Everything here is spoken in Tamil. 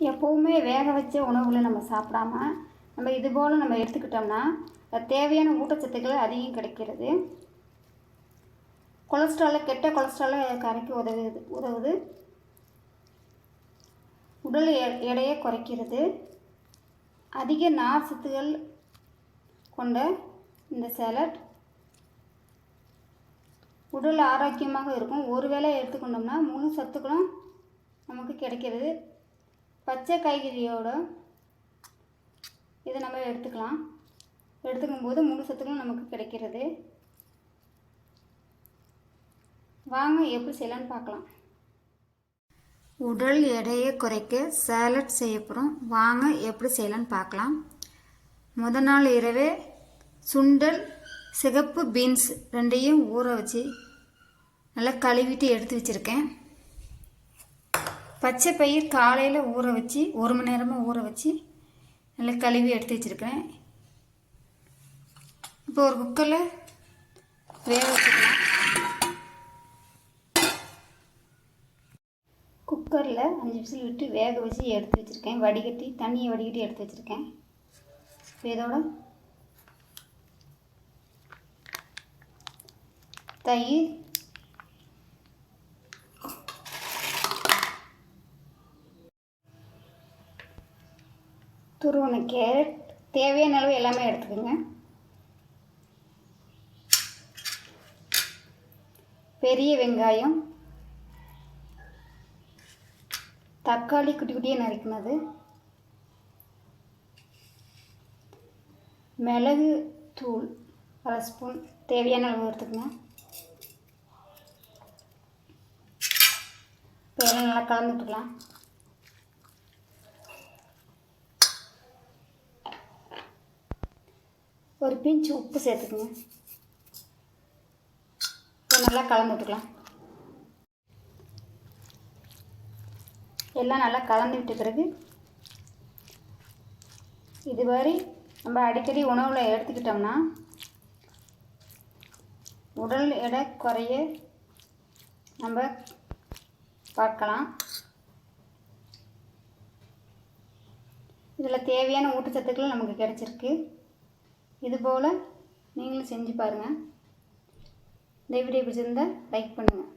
எப்போவுமே வேக வச்ச உணவுகளை நம்ம சாப்பிடாம நம்ம இது போல் நம்ம எடுத்துக்கிட்டோம்னா தேவையான ஊட்டச்சத்துக்கள் அதிகம் கிடைக்கிறது. கொலஸ்ட்ராலை கெட்ட கொலஸ்ட்ராலை கரைக்க உதவுது உதவுது. உடல் எ- எடையை குறைக்கிறது. அதிக நார் சத்துகள் கொண்ட இந்த சேலட் உடல் ஆரோக்கியமாக இருக்கும். ஒரு வேளை எடுத்துக்கொண்டோம்னா முழு சத்துக்களும் நமக்கு கிடைக்கிறது. பச்சை காய்கறியோட இதை நம்ம எடுத்துக்கலாம். எடுத்துக்கும் போது முழு சத்துக்களும் நமக்கு கிடைக்கிறது. வாங்க எப்படி செய்யலான்னு பார்க்கலாம். உடல் எடையை குறைக்க சேலட் செய்ய போகிறோம் வாங்க எப்படி செய்யலான்னு பார்க்கலாம். முத நாள் இரவே சுண்டல் சிகப்பு பீன்ஸ் ரெண்டையும் ஊற வச்சு நல்லா கழுவிட்டு எடுத்து வச்சுருக்கேன். பச்சை பயிர் காலையில் ஊற வச்சு ஒரு மணி நேரமாக ஊற வச்சு நல்லா கழுவி எடுத்து வச்சுருக்கிறேன். இப்போ ஒரு குக்கரில் வேக வச்சுக்கலாம். குக்கரில் அஞ்சு விசில் விட்டு வேக வச்சு எடுத்து வச்சுருக்கேன். வடிகட்டி தண்ணியை வடிகட்டி எடுத்து வச்சுருக்கேன். இப்போ இதோட தயிர் துருவன கேரட் தேவையான அளவு எல்லாமே எடுத்துக்கோங்க. பெரிய வெங்காயம் தக்காளி குட்டி குட்டியாக நறுக்கினது மிளகு தூள் அரை ஸ்பூன் தேவையான அளவு எடுத்துக்கோங்க. இப்போ நல்லா கலந்து ஒரு பிஞ்சு உப்பு சேர்த்துக்குங்க. இப்போ நல்லா கலந்து விட்டுக்கலாம். எல்லாம் நல்லா கலந்து விட்ட பிறகு இது மாதிரி நம்ம அடிக்கடி உணவில் எடுத்துக்கிட்டோம்னா உடல் எடை குறைய நம்ம பார்க்கலாம். இதில் தேவையான ஊட்டச்சத்துக்கள் நமக்கு கிடச்சிருக்கு. இதுபோல் நீங்களும் செஞ்சு பாருங்கள் இந்த வீடியோ பிடிச்சிருந்தால் லைக் பண்ணுங்கள்